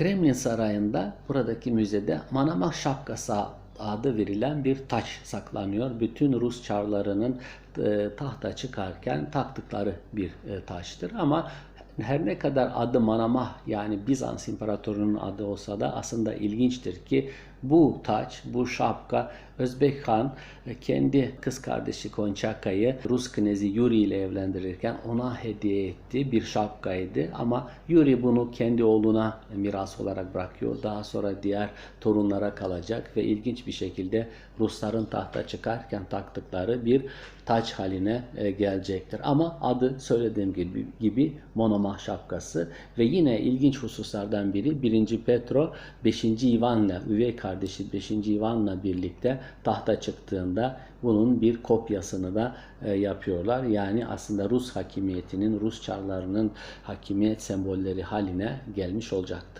Kremlin Sarayı'nda buradaki müzede Manamah şapkası adı verilen bir taç saklanıyor. Bütün Rus çarlarının e, tahta çıkarken taktıkları bir e, taçtır. Ama her ne kadar adı Manamah yani Bizans İmparatorunun adı olsa da aslında ilginçtir ki bu taç, bu şapka Özbek Han e, kendi kız kardeşi Konçaka'yı Rus knezi Yuri ile evlendirirken ona hediye ettiği bir şapkaydı. Ama Yuri bunu kendi oğluna miras olarak bırakıyor. Daha sonra diğer torunlara kalacak ve ilginç bir şekilde Rusların tahta çıkarken taktıkları bir taç haline e, gelecektir. Ama adı söylediğim gibi, gibi Monomah şapkası ve yine ilginç hususlardan biri 1. Petro 5. Ivan'la üvey kardeşi 5. Ivan'la birlikte tahta çıktığında bunun bir kopyasını da e, yapıyorlar. Yani aslında Rus hakimiyetinin, Rus çarlarının hakimiyet sembolleri haline gelmiş olacaktır.